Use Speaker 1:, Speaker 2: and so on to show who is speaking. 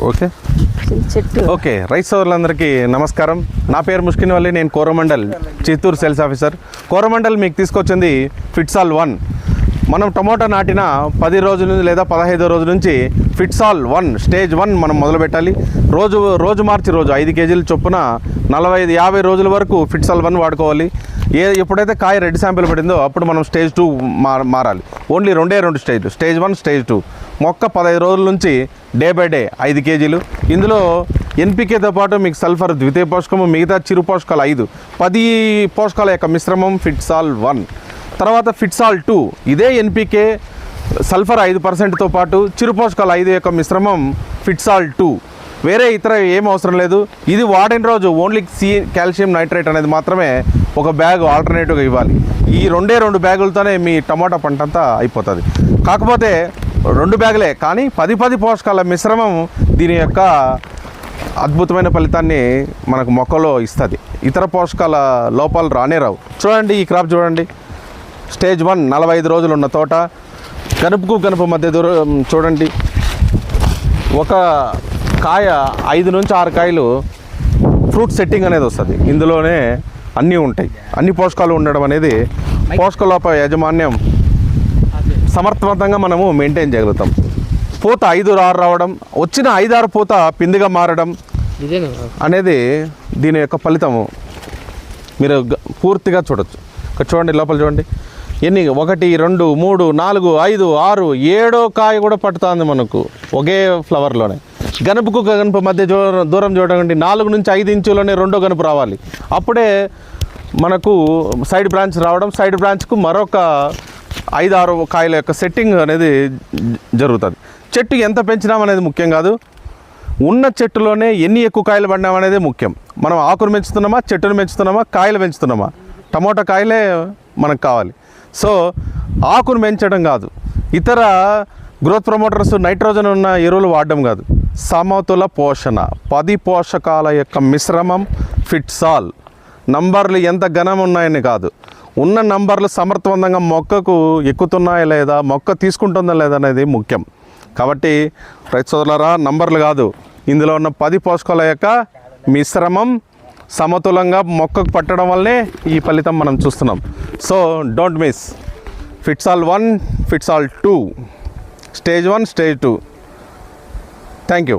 Speaker 1: Okay.
Speaker 2: చెట్టు.
Speaker 1: Okay rice సోదరులందరికీ నమస్కారం. నా పేరు ముష్కిన్ వల్లి నేను కోరమండల్ చిత్తూరు సేల్స్ ఆఫీసర్. కోరమండల్ మీకు తీసుకొచ్చింది ఫిట్సాల్ వన్. మనం టమోటా నాటిన పది రోజుల నుంచి లేదా పదహైదు రోజుల నుంచి ఫిట్సాల్ వన్ స్టేజ్ వన్ మనం మొదలు పెట్టాలి. రోజు రోజు మార్చి రోజు ఐదు కేజీల చొప్పున నలభై ఐదు యాభై రోజుల వరకు ఫిట్సాల్ వన్ వాడుకోవాలి. ఏ ఎప్పుడైతే కాయ రెడ్ శాంపిల్ పడిందో అప్పుడు మనం స్టేజ్ టూ మారాలి. ఓన్లీ రెండే రెండు స్టేజ్లు. Stage one stage two. మొక్క పదహైదు రోజుల నుంచి డే బై డే ఐదు కేజీలు. ఇందులో ఎన్పికేతో పాటు మీకు సల్ఫర్ ద్వితీయ పోషకము మిగతా చిరు పోషకాలు ఐదు. పది పోషకాల యొక్క మిశ్రమం ఫిట్సాల్ వన్. తర్వాత ఫిట్సాల్ టూ. ఇదే ఎన్పికే సల్ఫర్ ఐదు పర్సెంట్తో పాటు చిరు పోషకాలు ఐదు యొక్క మిశ్రమం ఫిట్సాల్ టూ. వేరే ఇతర ఏం అవసరం లేదు. ఇది వాడిన రోజు ఓన్లీ సి కాల్షియం నైట్రేట్ అనేది మాత్రమే ఒక బ్యాగ్ ఆల్టర్నేటివ్గా ఇవ్వాలి. ఈ రెండే రెండు బ్యాగులతోనే మీ టమాటా పంట అంతా అయిపోతుంది. కాకపోతే రెండు బ్యాగులే కానీ పది పది పోషకాల మిశ్రమం దీని యొక్క అద్భుతమైన ఫలితాన్ని మనకు మొక్కలో ఇస్తుంది. ఇతర పోషకాల లోపాలు రానే రావు. చూడండి ఈ క్రాప్ చూడండి. స్టేజ్ వన్ నలభై ఐదు రోజులు ఉన్న తోట. కనుపుకు కనుపు మధ్య దూరం చూడండి. ఒక కాయ ఐదు నుంచి ఆరు కాయలు ఫ్రూట్ సెట్టింగ్ అనేది వస్తుంది. ఇందులోనే అన్నీ ఉంటాయి. అన్ని పోషకాలు ఉండడం అనేది పోషకలోప యాజమాన్యం సమర్థవంతంగా మనము మెయింటైన్ చేయగలుగుతాం. పూత ఐదు ఆరు రావడం వచ్చిన ఐదారు పూత పిందిగా మారడం అనేది దీని యొక్క ఫలితము. మీరు పూర్తిగా చూడొచ్చు. ఇక్కడ చూడండి లోపల చూడండి. ఎన్ని? ఒకటి రెండు మూడు నాలుగు ఐదు ఆరు ఏడో కాయ కూడా పట్టుతుంది మనకు ఒకే ఫ్లవర్లోనే గనుపుకు గనుపు మధ్య దూరం దూరం చూడండి నాలుగు నుంచి ఐదు ఇంచులోనే రెండో గనుపు రావాలి. అప్పుడే మనకు సైడ్ బ్రాంచ్ రావడం సైడ్ బ్రాంచ్కు మరొక ఐదు ఆరు కాయల యొక్క సెట్టింగ్ అనేది జ- జరుగుతుంది. చెట్టు ఎంత పెంచినాం అనేది ముఖ్యం కాదు. ఉన్న చెట్టులోనే ఎన్ని ఎక్కువ కాయలు పడినాం అనేది ముఖ్యం. మనం ఆకును పెంచుతున్నామా చెట్టును పెంచుతున్నామా కాయలు పెంచుతున్నామా? టమోటా కాయలే మనకు కావాలి. సో ఆకును పెంచడం కాదు. ఇతర గ్రోత్ ప్రమోటర్స్ నైట్రోజన్ ఉన్న ఎరువులు వాడడం కాదు. సమతుల పోషణ పది పోషకాల యొక్క మిశ్రమం ఫిట్సాల్ నంబర్లు ఎంత ఘనం ఉన్నాయని కాదు. ఉన్న నంబర్లు సమర్థవంతంగా మొక్కకు ఎక్కుతున్నాయా లేదా మొక్క తీసుకుంటుందా లేదా అనేది ముఖ్యం. కాబట్టి రైతు సోదరులరా నంబర్లు కాదు. ఇందులో ఉన్న పది పోషకాల యొక్క మిశ్రమం సమతులంగా మొక్కకు పట్టడం వల్లే ఈ ఫలితం మనం చూస్తున్నాం. So don't miss. ఫిట్సాల్ one ఫిట్సాల్ two. Stage one stage two. Thank